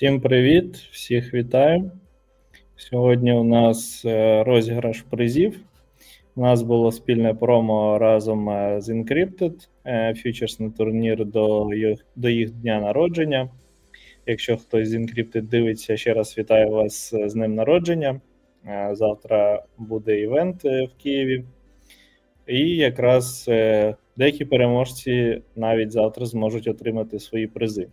Всім привіт, всіх вітаю. Сьогодні у нас е, розіграш призів. У нас було спільне промо разом е, з Encrypted, е, фьючерсний турнір до їх, до їх дня народження. Якщо хтось з Encrypted дивиться, ще раз вітаю вас з ним народження. Завтра буде івент в Києві. І якраз деякі переможці навіть завтра зможуть отримати свої призи.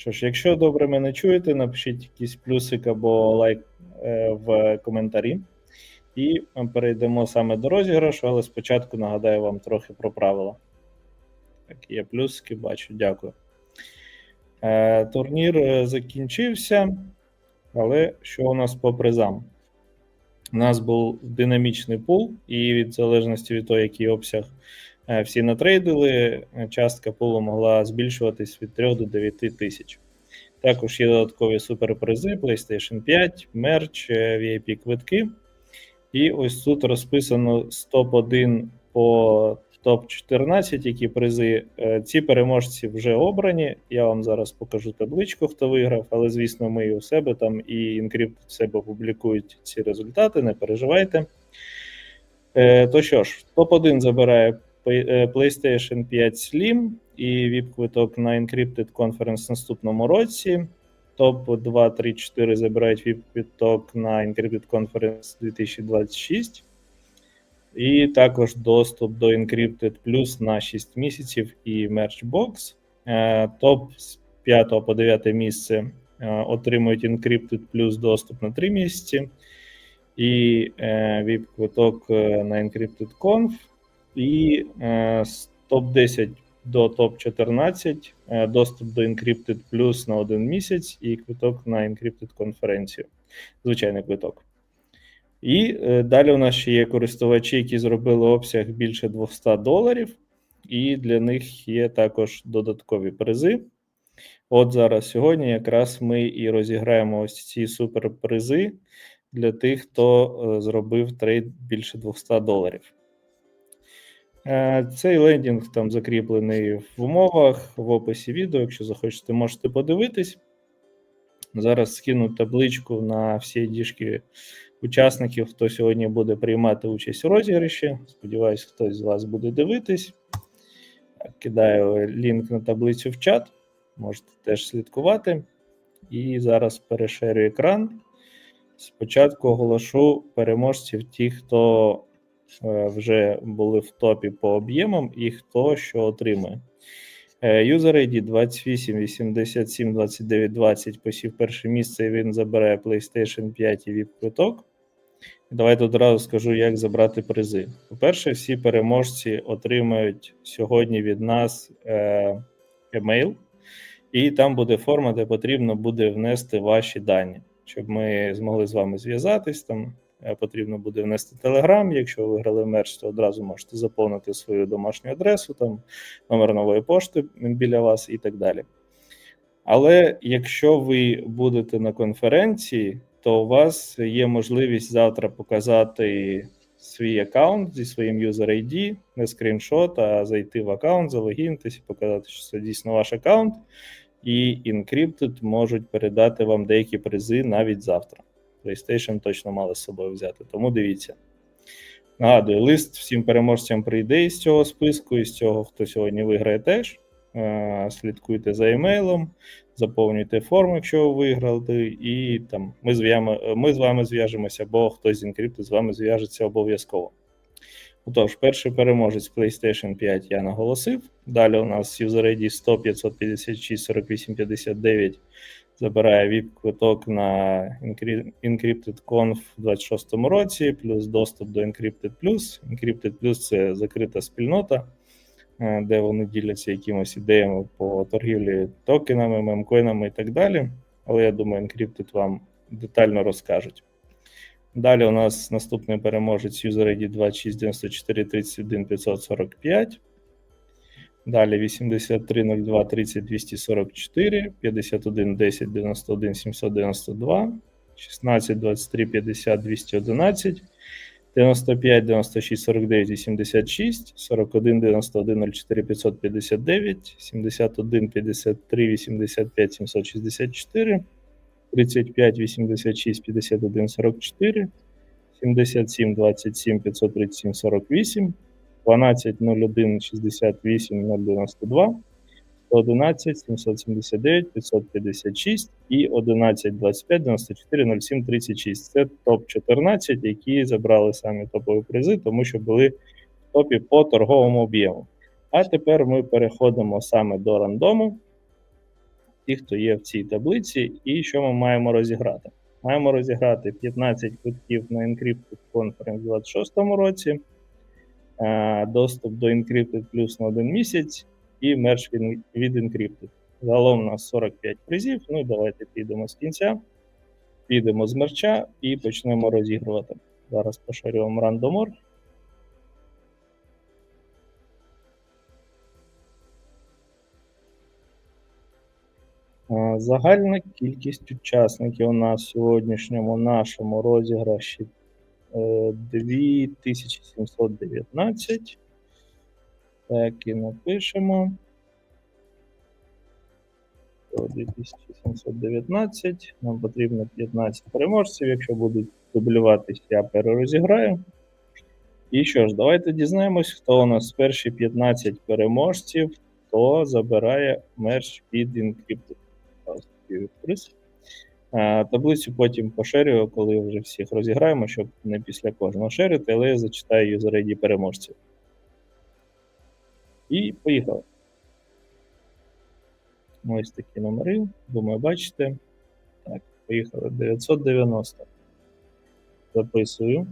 Що ж, якщо добре мене чуєте, напишіть якийсь плюсик або лайк е, в коментарі. І ми перейдемо саме до розіграшу, але спочатку нагадаю вам трохи про правила. Так, є плюсики, бачу, дякую. Е, турнір е, закінчився, але що у нас по призам? У нас був динамічний пул, і від залежності від того, який обсяг всі натрейдили, е, частка пулу могла збільшуватись від 3 до 9 тисяч. Також є додаткові суперпризи, PlayStation 5, мерч, е, VIP квитки. І ось тут розписано з топ-1 по топ-14, які призи. Е, Ці переможці вже обрані. Я вам зараз покажу табличку, хто виграв, але звісно, ми і у себе там і Encrypt в себе публікують ці результати, не переживайте. Е, То що ж, топ-1 забирає е, PlayStation 5 Slim і VIP-квиток на Encrypted Conference наступному році. Топ 2, 3, 4 забирають VIP-квиток на Encrypted Conference 2026. І також доступ до Encrypted Plus на 6 місяців і Merchbox. Е, Топ з 5 по 9 місце е, отримують Encrypted Plus доступ на 3 місяці. І е, VIP-квиток е, на Encrypted Conf. І е, з топ-10 до топ-14 е, доступ до Encrypted Plus на один місяць і квиток на Encrypted конференцію. Звичайний квиток. І е, далі у нас ще є користувачі, які зробили обсяг більше 200 доларів, і для них є також додаткові призи. От зараз сьогодні якраз ми і розіграємо ось ці суперпризи для тих, хто зробив трейд більше 200 доларів. Е, Цей лендінг там закріплений в умовах, в описі відео. Якщо захочете, можете подивитись. Зараз скину табличку на всі діжки учасників, хто сьогодні буде приймати участь у розіграші. Сподіваюсь, хтось з вас буде дивитись. Кидаю лінк на таблицю в чат. Можете теж слідкувати. І зараз перешерю екран. Спочатку оголошу переможців, ті, хто вже були в топі по об'ємам, і хто що отримує. Е, User ID 28 87 29 20 посів перше місце, і він забирає PlayStation 5 і VIP-квиток. Давайте одразу скажу, як забрати призи. По-перше, всі переможці отримають сьогодні від нас е, емейл, і там буде форма, де потрібно буде внести ваші дані, щоб ми змогли з вами зв'язатись. Там е, потрібно буде внести Telegram. Якщо ви виграли мерч, то одразу можете заповнити свою домашню адресу, там номер нової пошти біля вас і так далі. Але якщо ви будете на конференції, то у вас є можливість завтра показати свій аккаунт зі своїм user ID, не скріншот, а зайти в аккаунт, залогінитись і показати, що це дійсно ваш аккаунт, і Encrypted можуть передати вам деякі призи навіть завтра. PlayStation точно мали з собою взяти, тому дивіться. Нагадую, лист всім переможцям прийде із цього списку, із цього, хто сьогодні виграє теж. Е, Слідкуйте за емейлом, заповнюйте форму, якщо ви виграли, і там ми з вами, ми з вами зв'яжемося, або хтось з Encrypted з вами зв'яжеться обов'язково. Отож, перший переможець PlayStation 5 я наголосив. Далі у нас ID 100 556 48 59 забирає VIP-квиток на Encry- Encrypted Conf в 26-му році, плюс доступ до Encrypted Plus. Encrypted Plus – це закрита спільнота, е, де вони діляться якимось ідеями по торгівлі токенами, мемкоїнами і так далі. Але я думаю, Encrypted вам детально розкажуть. Далі у нас наступний переможець user ID 26 94 31 545. Далі 83 02 30 244, 51 10 91 792, 16 23 50 211, 95, 96, 49, 86, 41, 91, 04, 559, 71, 53, 85, 764, 35, 86, 51, 44, 77, 27, 537, 48, 12, 01, 68, 092, 111, 779, 556 і 11, 25, 94, 07, 36. Це топ-14, які забрали самі топові призи, тому що були в топі по торговому об'єму. А тепер ми переходимо саме до рандому, ті, хто є в цій таблиці, і що ми маємо розіграти. Маємо розіграти 15 квитків на Encrypted Conference у 2026 році, доступ до Encrypted Plus на один місяць і мерч від Encrypted. Загалом у нас 45 призів. Ну і давайте підемо з кінця, підемо з мерча і почнемо розігрувати. Зараз поширю вам рандомор. Е, Загальна кількість учасників у нас в сьогоднішньому нашому розіграші е, 2719. Так і напишемо. 2719. Нам потрібно 15 переможців. Якщо будуть дублюватись, я перерозіграю. І що ж, давайте дізнаємось, хто у нас перші 15 переможців, хто забирає мерч під Encrypted. Таблицю потім поширюю, коли вже всіх розіграємо, щоб не після кожного шерити, але я зачитаю user переможців. І поїхали. Ось такі номери. Думаю, бачите. Так, поїхали. 990. Записую.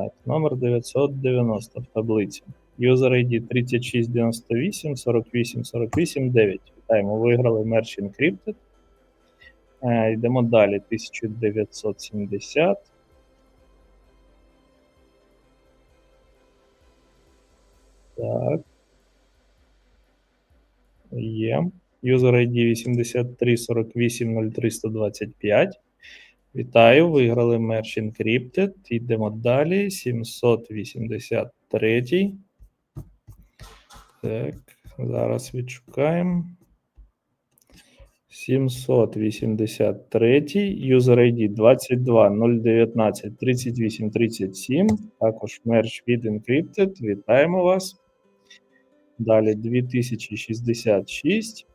Так, номер 990 в таблиці. User ID 3698 48 48 9. Вітаємо, виграли мерч Encrypted. Е, Йдемо далі. 1970. Так. Є. User ID 83 48 0325. Вітаю, виграли мерч Encrypted. Йдемо далі. 783. Так, зараз відшукаємо. 783, user ID 22 019 38 37, також мерч від Encrypted. Вітаємо вас. Далі 2066.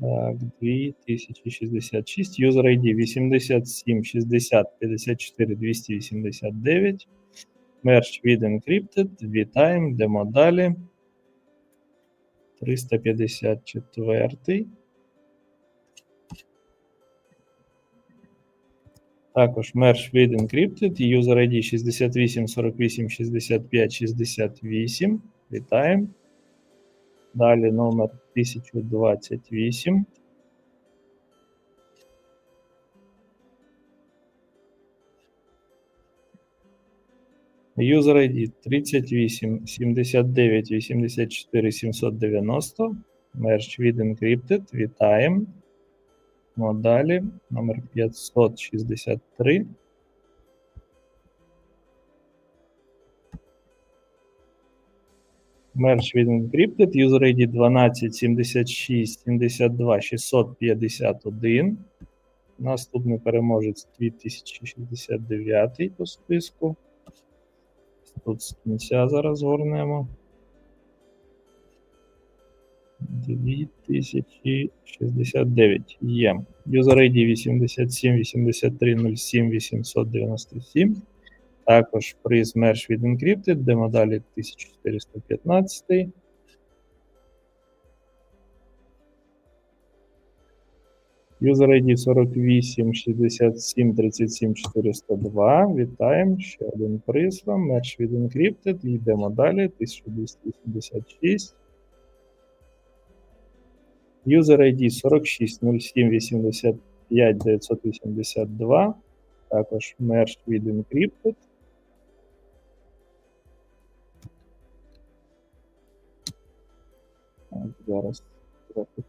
Так, 2066. User ID 87 60 54 289. Мерч від Encrypted. Вітаємо, йдемо далі. 354. Також мерч від Encrypted. User ID 68 48 65 68. Вітаємо. Далі номер 1028. User ID 38 79 84 790. Мерч від Encrypted. Вітаємо. Ну, а далі номер 563. Мерч від Encrypted. User ID 12 76 72 651. Наступний переможець 2069 по списку. Тут кінця зараз горнемо. 2069 є. User ID 87 83 07 897. Також приз мерч від Encrypted, де медалі 1415. User ID 48 67 37 402. Вітаємо. Ще один приз вам. Мерч від Encrypted. Йдемо далі. 1286. User ID 46 07 85 982. Також мерч від Encrypted. Зараз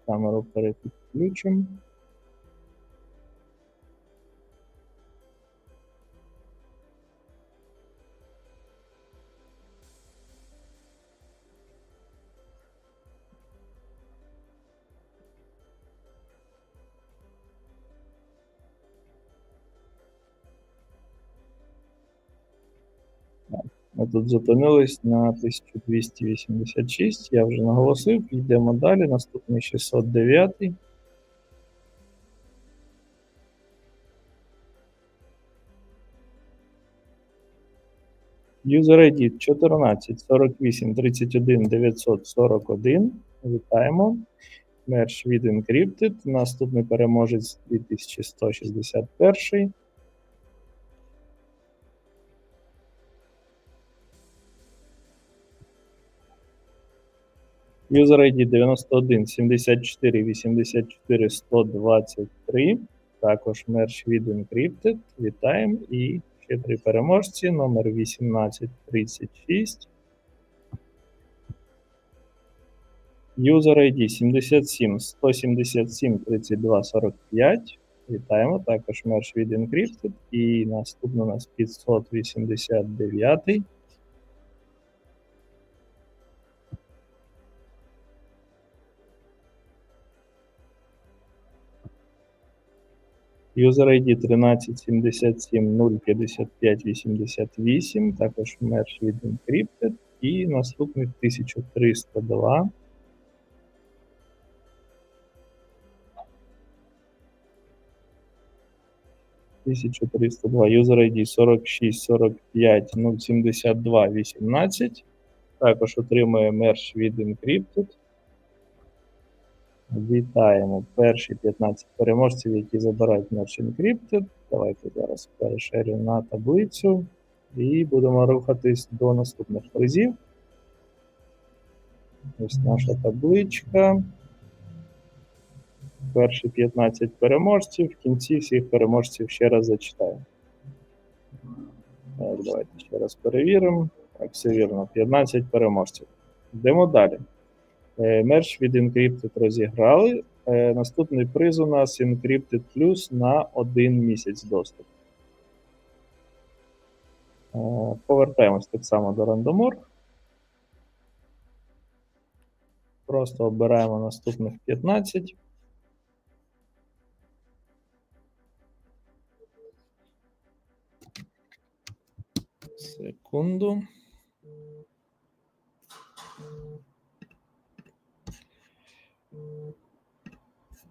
камеру перепідключимо. Тут зупинились на 1286. Я вже наголосив. Йдемо далі. Наступний 609. User ID 14 48 31 941. Вітаємо. Мерч від Encrypted. Наступний переможець 2161. User ID 91 74 84 123. Також мерч від Encrypted. Вітаємо. І ще три переможці. Номер 1836. User ID 77 177 32 45. Вітаємо. Також мерч від Encrypted. І наступний у нас 589. User ID 1377 055 88, також мерч від Encrypted і наступний 1302. Тисяча триста два. User ID 46 45 072 18. Також отримує мерч від Encrypted. Вітаємо перші 15 переможців, які забирають наш Encrypted. Давайте зараз перешерю на таблицю і будемо рухатись до наступних призів. Ось наша табличка. Перші 15 переможців. В кінці всіх переможців ще раз зачитаю. Давайте ще раз перевіримо. Так, все вірно. 15 переможців. Йдемо далі. Е, Мерч від Encrypted розіграли. Е, Наступний приз у нас Encrypted Plus на один місяць доступ. Е, Повертаємось так само до Randomor. Просто обираємо наступних 15. Секунду.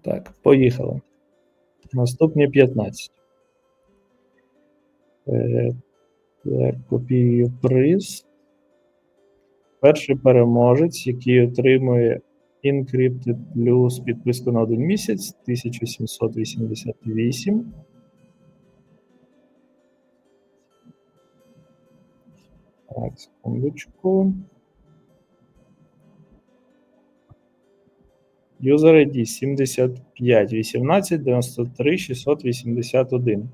Так, поїхали. Наступні 15. Е, так, копіюю приз. Перший переможець, який отримує Encrypted Plus підписку на один місяць 1788. Так, секундочку. User ID 75 18 93 681.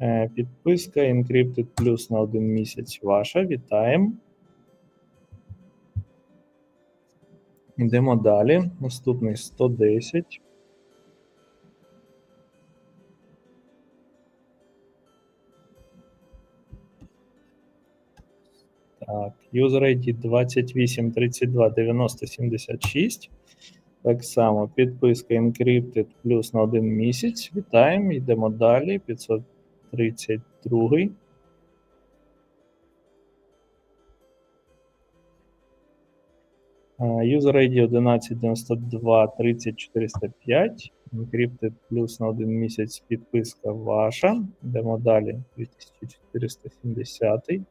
Е, Підписка Encrypted Plus на один місяць ваша. Вітаємо. Йдемо далі. Наступний 110. Так, user ID 28 32 90 76. Так само підписка Encrypted плюс на один місяць. Вітаємо. Йдемо далі. 532. А, User ID 11 92 30 405. Encrypted плюс на один місяць підписка ваша. Йдемо далі. 2470.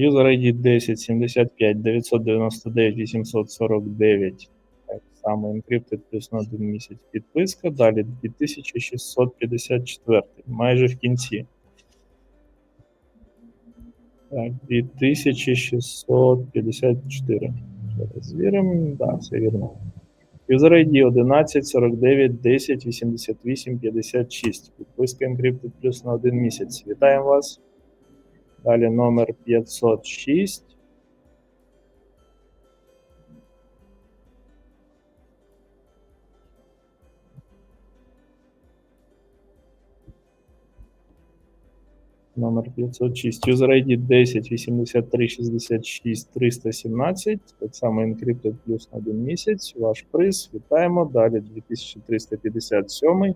User ID 10 75 999 849. Так само Encrypted плюс на один місяць підписка. Далі 2654. Майже в кінці. Так, 2654. Зараз звіримо. Так, все вірно. User ID 11 49 10 88 56. Підписка Encrypted Plus на один місяць. Вітаємо вас. Далі номер 506. Номер 506. User ID 10 83 66 317. Так само Encrypted Plus на один місяць. Ваш приз. Вітаємо. Далі 2357.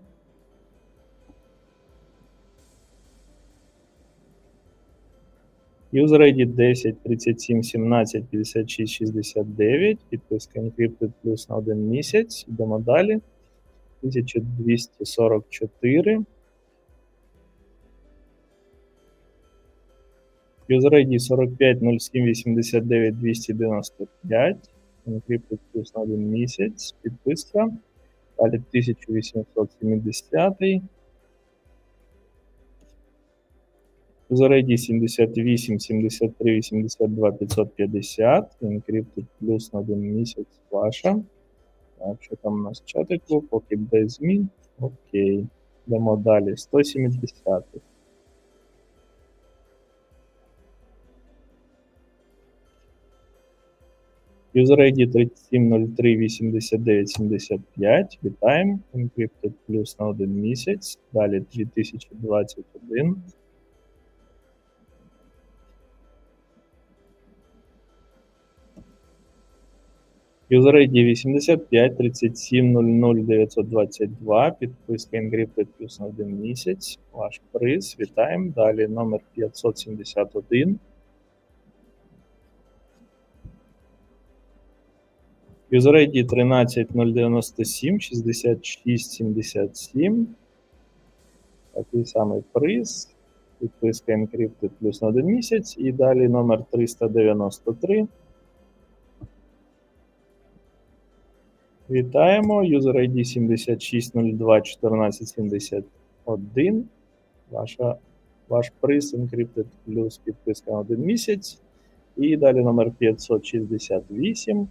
User ID 10 37 17 56 69. Підписка Encrypted Plus на один місяць. Йдемо далі. 1244. User ID 45 07 89 295. Encrypted Plus на один місяць. Підписка. Далі 1870. User ID 78 73 82 550. Encrypted Plus на один місяць ваша. Так, що там у нас чатику? Поки без змін. Окей. Йдемо далі. 170. User ID 37038975. Вітаємо. Encrypted Plus на один місяць. Далі 2021. User ID 85 37 00 922. Підписка Encrypted Plus на один місяць. Ваш приз. Вітаємо. Далі номер 571. User ID 13 097 66 77. Такий самий приз. Підписка Encrypted Plus на один місяць. І далі номер 393. Вітаємо. User ID 7602 1471. Ваша, ваш приз Encrypted Plus підписка на один місяць. І далі номер 568.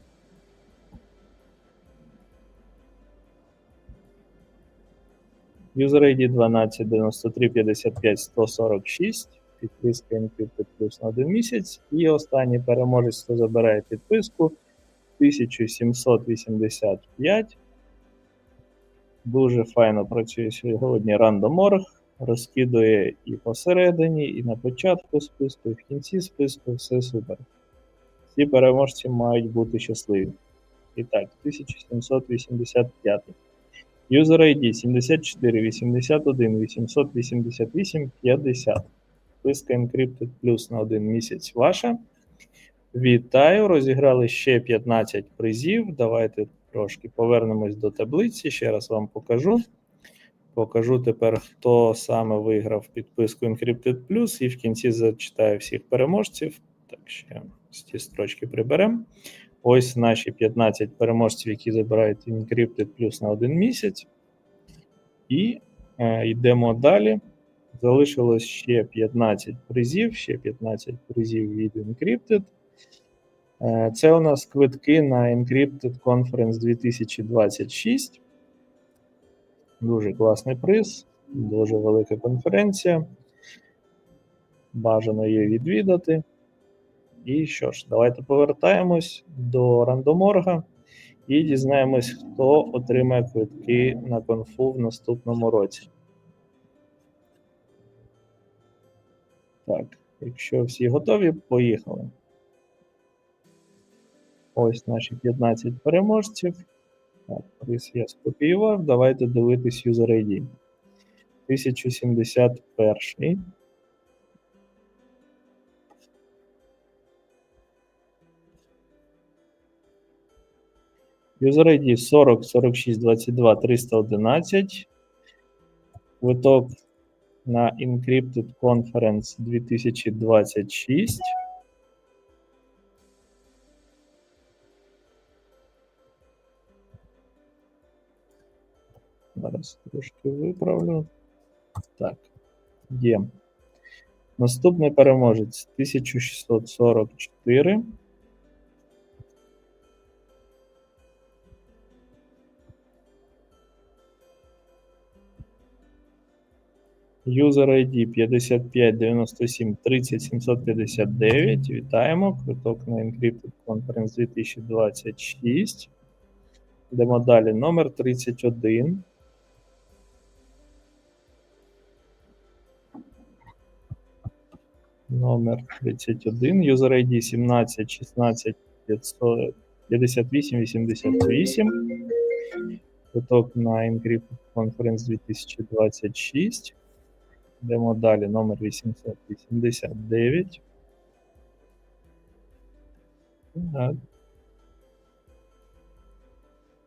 User ID 12 93 55 146. Підписка Encrypted Plus на один місяць. І останній переможець, хто забирає підписку 1785. Дуже файно працює сьогодні Random.org. Розкидує і посередині, і на початку списку, і в кінці списку. Все супер. Всі переможці мають бути щасливі. І так, 1785. User ID 74 81 888 50. Списка Encrypted Plus на один місяць ваша. Вітаю! Розіграли ще 15 призів. Давайте трошки повернемось до таблиці. Ще раз вам покажу. Покажу тепер, хто саме виграв підписку Encrypted Plus, і в кінці зачитаю всіх переможців. Так, ще ці строчки приберемо. Ось наші 15 переможців, які забирають Encrypted Plus на один місяць. І е, йдемо далі. Залишилось ще 15 призів, ще 15 призів від Encrypted. Е, Це у нас квитки на Encrypted Conference 2026. Дуже класний приз, дуже велика конференція. Бажано її відвідати. І що ж, давайте повертаємось до рандоморга і дізнаємось, хто отримає квитки на конфу в наступному році. Так, якщо всі готові, поїхали. Ось наші 15 переможців. Так, приз я скопіював. Давайте дивитись User ID. 1071. User ID 40 46 22 311. Квиток на Encrypted Conference 2026. Зараз трошки виправлю. Так, є. Наступний переможець 1644. User ID 55 97 30 759. Вітаємо. Квиток на Encrypted Conference 2026. Йдемо далі. Номер 31. Номер 31. User ID 17 16 500 58 88. Квиток на Encrypted Conference 2026. Йдемо далі. Номер 889. Так.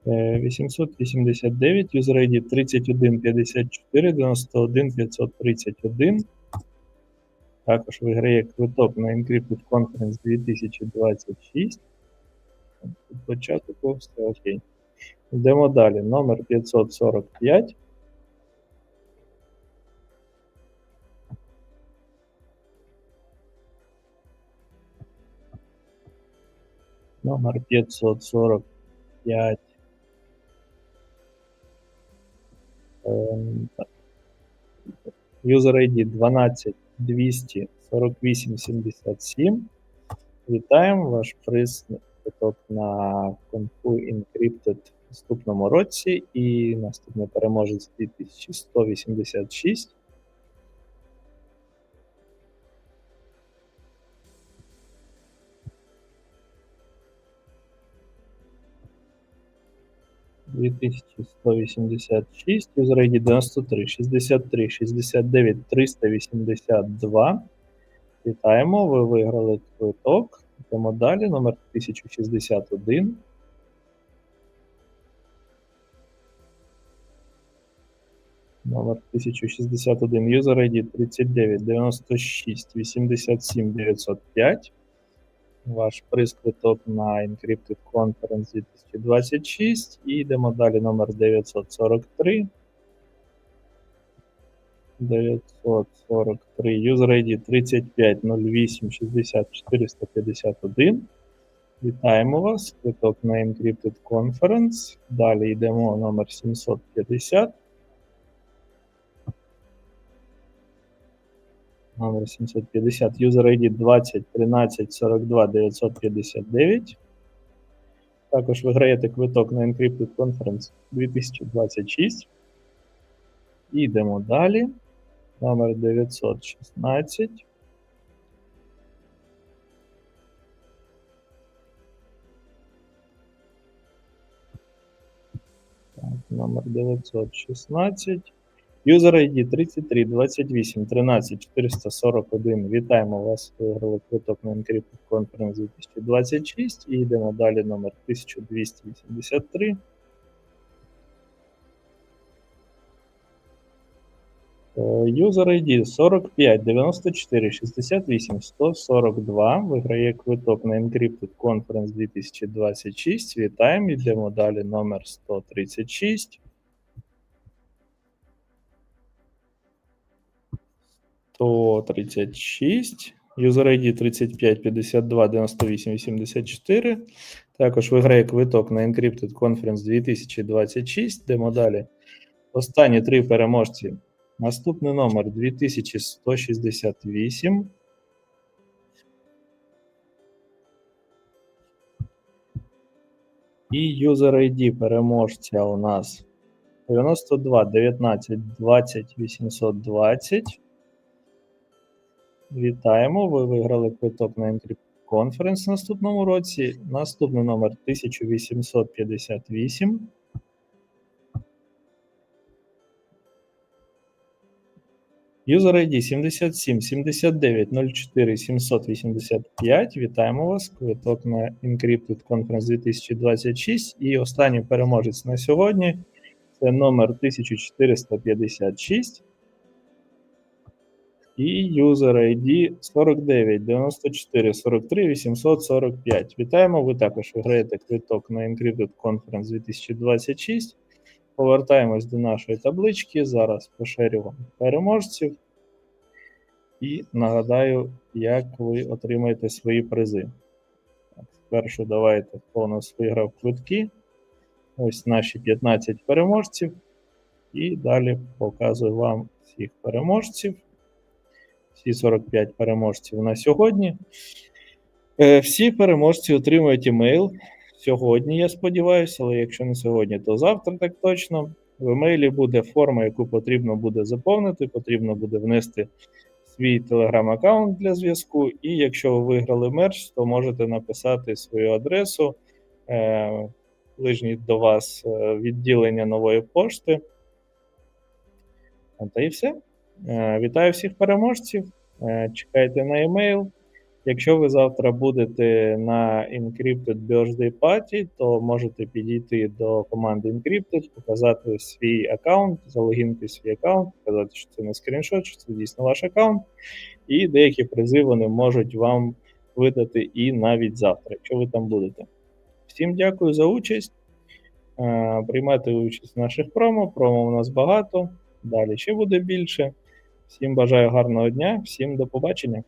Е, 889, user ID 31 54 91 531. Також виграє квиток на Encrypted Conference 2026. Тут Початок все окей. Йдемо далі. Номер 545. Номер 545. Ем. User ID 12 200 48 77. Вітаємо ваш приз на Конфу Encrypted в наступному році і наступний переможець 2186. Дві тисячі сто вісімдесят шість, юзер ID 93 63 69 382. Вітаємо, ви виграли квиток. Йдемо далі, номер 1061. Номер 1061, user ID 39 96 87 905. Ваш приз квиток на Encrypted Conference 2026. І йдемо далі, номер 943. 943, user ID 35 08 60 451. Вітаємо вас. Квиток на Encrypted Conference. Далі йдемо номер 750. Номер 750. User ID 20 13 42 959. Також виграєте квиток на Encrypted Conference 2026. І йдемо далі. Номер 916. Так, номер 916. User ID 33 28 13 441. Вітаємо вас. Виграли квиток на Encrypted Conference 2026. І йдемо далі. Номер 1283. Е, User ID 45 94 68 142 виграє квиток на Encrypted Conference 2026. Вітаємо. Йдемо далі номер 136. 136. User ID 35 52 98 84. Також виграє квиток на Encrypted Conference 2026. Йдемо далі. Останні три переможці. Наступний номер 2168. І user ID переможця у нас 92 19 20 820. Вітаємо. Ви виграли квиток на Encrypt Conference в наступному році. Наступний номер 1858. User ID 77 79 04 785. Вітаємо вас. Квиток на Encrypted Conference 2026. І останній переможець на сьогодні це номер 1456. І user ID 49 94 43 845. Вітаємо. Ви також виграєте квиток на Encrypted Conference 2026. Повертаємось до нашої таблички. Зараз поширю вам переможців. І нагадаю, як ви отримаєте свої призи. Спершу давайте хто у нас виграв квитки. Ось наші 15 переможців. І далі показую вам всіх переможців. Всі 45 переможців на сьогодні. Е, Всі переможці отримують імейл сьогодні, я сподіваюся, але якщо не сьогодні, то завтра так точно. В емейлі буде форма, яку потрібно буде заповнити, потрібно буде внести свій телеграм-аккаунт для зв'язку. І якщо ви виграли мерч, то можете написати свою адресу. Е, ближнє до вас е, відділення нової пошти. Та і все. Е, Вітаю всіх переможців. Е, Чекайте на емейл. Якщо ви завтра будете на Encrypted Birthday Party, то можете підійти до команди Encrypted, показати свій аккаунт, залогінити свій аккаунт, показати, що це не скріншот, що це дійсно ваш аккаунт. І деякі призи вони можуть вам видати і навіть завтра, якщо ви там будете. Всім дякую за участь. Е, Приймайте участь в наших промо. Промо у нас багато. Далі ще буде більше. Всім бажаю гарного дня, всім до побачення.